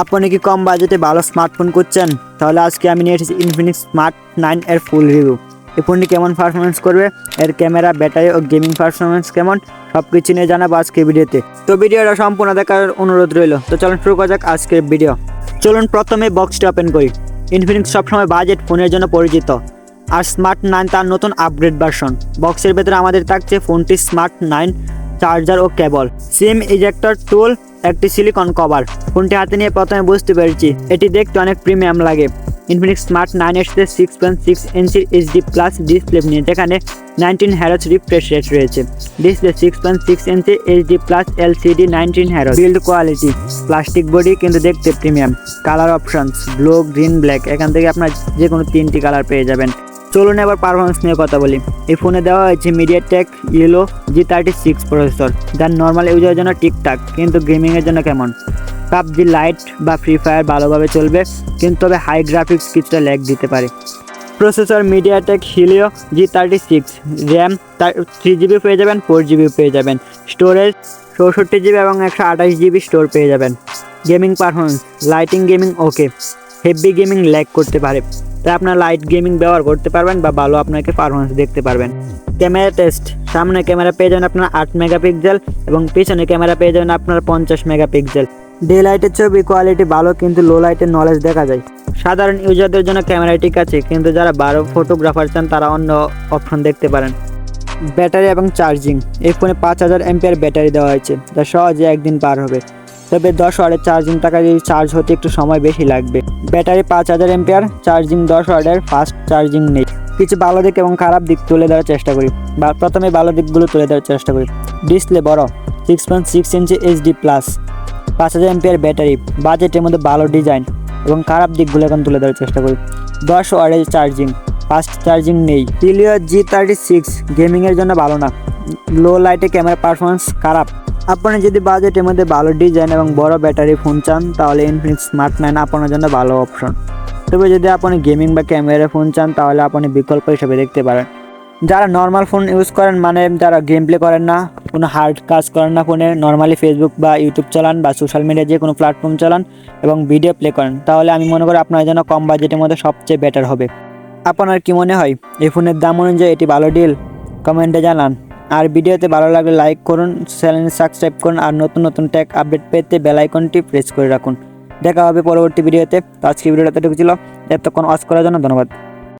আপনি কি কম বাজেটে ভালো স্মার্টফোন করছেন তাহলে আজকে আমি নিয়ে এসেছি ইনফিনিক্স স্মার্ট নাইন এর ফুল রিভিউ এই ফোনটি কেমন পারফরমেন্স করবে? এর ক্যামেরা ব্যাটারি ও গেমিং পারফরমেন্স কেমন? সব কিছু নিয়ে জানাব আজকে ভিডিওতে। তো ভিডিওটা সম্পূর্ণ দেখার অনুরোধ রইল। তো চলুন শুরু করা যাক আজকের ভিডিও চলুন প্রথমে বক্সটি ওপেন করি। ইনফিনিক্স সবসময় বাজেট ফোনের জন্য পরিচিত। আর স্মার্ট নাইন তার নতুন আপগ্রেড ভার্সন বক্সের ভেতরে আমাদের থাকছে ফোনটি স্মার্ট নাইন চার্জার ও কেবল। সিম ইজেক্টর, টুল, একটি সিলিকন কভার। ফোনটি হাতে নিয়ে প্রথমে বুঝতে পেরেছি, এটি দেখতে অনেক প্রিমিয়াম লাগে। ইনফিনিক্স স্মার্ট নাইন এসতে সিক্স পয়েন্ট সিক্স ইঞ্চির এইচডি প্লাস ডিসপ্লে নিয়ে, যেখানে নাইনটিন হ্যারোস রিফ্রেশ রেট রয়েছে। Display six point six inch HD plus LCD nineteen hertz build quality plastic body কিন্তু দেখতে premium. Colour options blue green black এখান থেকে আপনার যে কোনো তিনটি কালার পেয়ে যাবেন। চলুন এবার পারফরমেন্স নিয়ে কথা বলি। এই ফোনে দেওয়া হয়েছে MediaTek Helio G thirty six processor যার নর্মাল ইউজারের জন্য ঠিকঠাক কিন্তু গেমিংয়ের জন্য কেমন? পাবজি লাইট বা ফ্রি ফায়ার ভালোভাবে চলবে, কিন্তু তবে হাই গ্রাফিক্স কিছুটা ল্যাগ দিতে পারে। Processor MediaTek Helio G thirty six RAM three GB পেয়ে যাবেন ফোর জিবি পেয়ে যাবেন। স্টোরেজ চৌষট্টি জিবি এবং একশো আঠাশ জিবি স্টোর পেয়ে যাবেন। Gaming performance lighting gaming okay heavy gaming lag করতে পারে। তাই আপনার লাইট গেমিং ব্যবহার করতে পারবেন বা ভালো আপনাকে পারফরমেন্স দেখতে পারবেন। ক্যামেরা টেস্ট সামনে ক্যামেরা পেয়ে যাবেন আপনার আট মেগাপিক্সেল এবং পিছনে ক্যামেরা পেয়ে যাবেন আপনার পঞ্চাশ মেগাপিক্সেল ডে লাইটের ছবি কোয়ালিটি ভালো কিন্তু লো লাইটের নলেজ দেখা যায়। সাধারণ ইউজারদের জন্য ক্যামেরা ঠিক আছে, কিন্তু যারা বারো ফটোগ্রাফার চান তারা অন্য অপশন দেখতে পারেন। ব্যাটারি এবং চার্জিং এই ফোনে পাঁচ হাজার এমপিআর ব্যাটারি দেওয়া হয়েছে, যা সহজে একদিন পার হবে। তবে দশ ওয়ার্ডের চার্জিং টাকা যদি চার্জ হতে একটু সময় বেশি লাগবে। ব্যাটারি পাঁচ হাজার এমপিআর চার্জিং দশ ওয়ার্ডের, ফাস্ট চার্জিং নেই। কিছু ভালো দিক এবং খারাপ দিক তুলে ধরার চেষ্টা করি। বা প্রথমে ভালো দিকগুলো তুলে ধরার চেষ্টা করি। ডিসপ্লে বড় six point six inch HD plus পাঁচ হাজার এমপিআর ব্যাটারি, বাজেটের মধ্যে ভালো ডিজাইন এবং খারাপ দিকগুলো এখন তুলে ধরার চেষ্টা করি। দশ ওয়ার্ডের চার্জিং, ফাস্ট চার্জিং নেই। হিলিও জি থার্টি সিক্স গেমিংয়ের জন্য ভালো না। লো লাইটে ক্যামেরা পারফরমেন্স খারাপ। আপনি যদি বাজেটের মধ্যে ভালো ডিজাইন এবং বড় ব্যাটারি ফোন চান, তাহলে ইনফিনিক্স স্মার্ট নাইন আপনার জন্য ভালো অপশন তবে যদি আপনি গেমিং বা ক্যামেরা ফোন চান, তাহলে আপনি বিকল্প হিসেবে দেখতে পারেন। যারা নর্মাল ফোন ইউজ করেন মানে যারা গেম প্লে করেন না, কোনো হার্ড কাজ করেন না ফোনে নর্মালি ফেসবুক বা ইউটিউব চালান বা সোশ্যাল মিডিয়া যে কোনো প্ল্যাটফর্ম চালান এবং ভিডিও প্লে করেন, তাহলে আমি মনে করি আপনার জন্য কম বাজেটের মধ্যে সবচেয়ে বেটার হবে। আপনার কি মনে হয়? এই ফোনের দাম অনুযায়ী এটি ভালো ডিল কমেন্টে জানান। আর ভিডিওতে ভালো লাগলে লাইক করুন চ্যানেল সাবস্ক্রাইব করুন আর নতুন নতুন ট্যাগ আপডেট পেতে বেল আইকনটি প্রেস করে রাখুন। দেখা হবে পরবর্তী ভিডিওতে। আজকে ভিডিওটা এতটুকু ছিল। এতক্ষণ ওয়াচ করার জন্য ধন্যবাদ।